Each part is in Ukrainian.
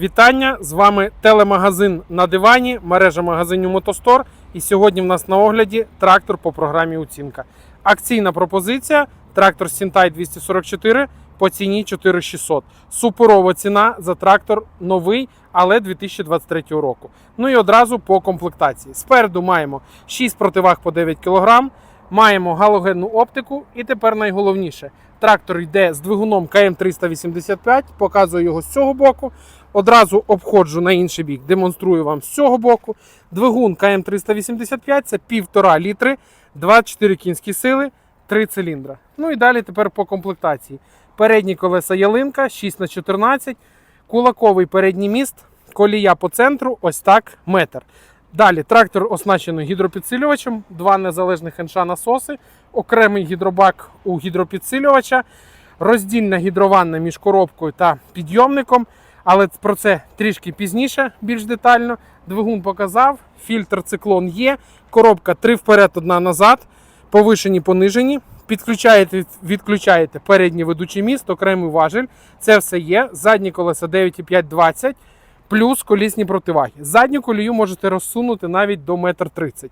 Вітання! З вами телемагазин на дивані, мережа магазинів Мотостор. І сьогодні в нас на огляді трактор по програмі оцінка. Акційна пропозиція: трактор Сінтай 244 по ціні 4600. Суперова ціна за трактор новий, але 2023 року. Ну і одразу по комплектації. Спереду маємо 6 противаг по 9 кг, маємо галогенну оптику, і тепер найголовніше. Трактор йде з двигуном КМ385, показую його з цього боку. Одразу обходжу на інший бік, демонструю вам з цього боку. Двигун КМ385 це 1,5 літри, 24 кінські сили, 3 циліндра. Ну і далі тепер по комплектації. Передні колеса ялинка 6х14, кулаковий передній міст, колія по центру, ось так метр. Далі трактор оснащений гідропідсилювачем, два незалежних енша насоси, окремий гідробак у гідропідсилювача, роздільна гідрованна між коробкою та підйомником. Але про це трішки пізніше, більш детально. Двигун показав, фільтр циклон є, коробка 3 вперед, одна назад, повишені, понижені. Підключаєте, відключаєте передній ведучий міст, окремий важель. Це все є. Задні колеса 9,5-20, плюс колісні противаги. Задню колію можете розсунути навіть до 1,30 м.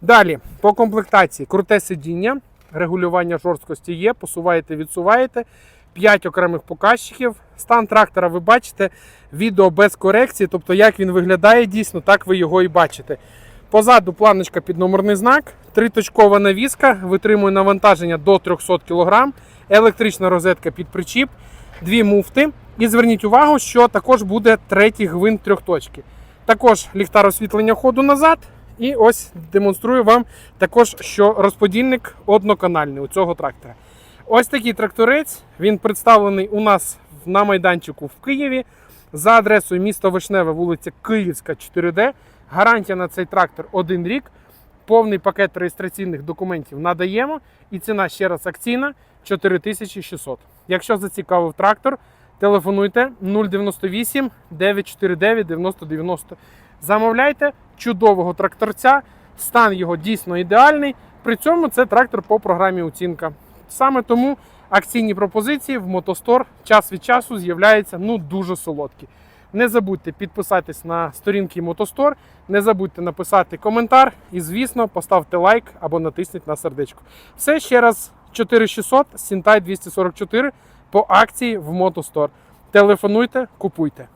Далі, по комплектації, круте сидіння, регулювання жорсткості є, посуваєте, відсуваєте. 5 окремих показчиків. Стан трактора ви бачите, відео без корекції, тобто як він виглядає дійсно, так ви його і бачите. Позаду планочка під номерний знак, триточкова навіска, витримує навантаження до 300 кг, електрична розетка під причіп, дві муфти. І зверніть увагу, що також буде третій гвинт трьохточки. Також ліхтар освітлення ходу назад. І ось демонструю вам також, що розподільник одноканальний у цього трактора. Ось такий тракторець. Він представлений у нас на майданчику в Києві за адресою місто Вишневе, вулиця Київська, 4D. Гарантія на цей трактор один рік. Повний пакет реєстраційних документів надаємо. І ціна ще раз акційна 4600. Якщо зацікавив трактор, телефонуйте 098 949 9090. Замовляйте чудового тракторця. Стан його дійсно ідеальний. При цьому це трактор по програмі оцінка. Саме тому акційні пропозиції в Мотостор час від часу з'являються ну дуже солодкі. Не забудьте підписатись на сторінки Мотостор, не забудьте написати коментар і, звісно, поставте лайк або натисніть на сердечко. Все ще раз 4600 Сінтай 244 по акції в Мотостор. Телефонуйте, купуйте.